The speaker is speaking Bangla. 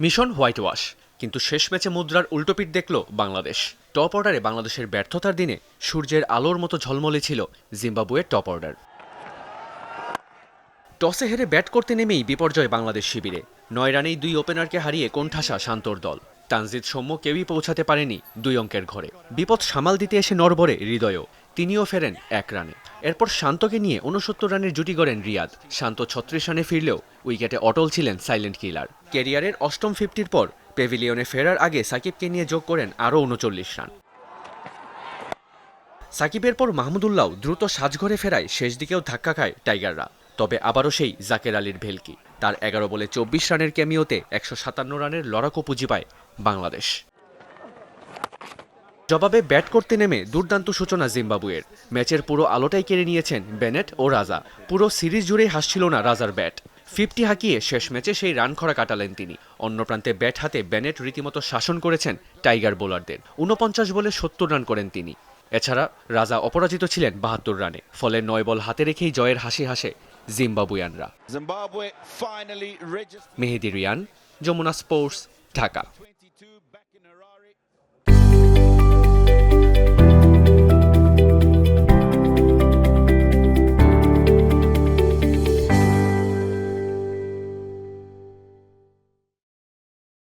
মিশন হোয়াইট ওয়াশ কিন্তু শেষ ম্যাচে মুদ্রার উল্টোপিট দেখল বাংলাদেশ। টপ অর্ডারে বাংলাদেশের ব্যর্থতার দিনে সূর্যের আলোর মতো ঝলমলে ছিল জিম্বাবুয়ের টপ অর্ডার। টসে হেরে ব্যাট করতে নেমেই বিপর্যয় বাংলাদেশ শিবিরে। নয় রানেই দুই ওপেনারকে হারিয়ে কোণঠাসা শান্তর দল। তানজিদ সৌম্য কেউই পৌঁছাতে পারেনি দুই অঙ্কের ঘরে। বিপদ সামাল দিতে এসে নরবরে হৃদয়ও। তিনিও ফেরেন এক রানে। এরপর শান্তকে নিয়ে উনসত্তর রানের জুটি গড়েন রিয়াদ। শান্ত ছত্রিশ রানে ফিরলেও উইকেটে অটল ছিলেন সাইলেন্ট কিলার। ক্যারিয়ারের অষ্টম ফিফটির পর পেভিলিয়নে ফেরার আগে সাকিবকে নিয়ে যোগ করেন আরও উনচল্লিশ রান। সাকিবের পর মাহমুদুল্লাহ দ্রুত সাজঘরে ফেরায়, শেষ দিকেও ধাক্কা খায় টাইগাররা। তবে আবারও সেই জাকের আলীর ভেলকি। তার এগারো বলে চব্বিশ রানের ক্যামিওতে একশো সাতান্ন রানের লড়াকু পুঁজি পায় বাংলাদেশ। জবাবে ব্যাট করতে নেমে দুর্দান্ত সূচনা জিম্বাবুয়ের। ম্যাচের পুরো আলোটাই কেড়ে নিয়েছেন বেনেট ও রাজা। পুরো সিরিজ জুড়েই হাসছিল না রাজার ব্যাট। ফিফটি হাঁকিয়ে শেষ ম্যাচে সেই রান খরা কাটালেন তিনি। অন্য প্রান্তে ব্যাট হাতে বেনেট রীতিমতো শাসন করেছেন টাইগার বোলারদের। উনপঞ্চাশ বলে সত্তর রান করেন তিনি। এছাড়া রাজা অপরাজিত ছিলেন বাহাত্তর রানে ফলে নয় বল হাতে রেখেই জয়ের হাসি হাসে জিম্বাবুয়ানরা। মেহেদি রিয়ান যমুনা স্পোর্টস ঢাকা।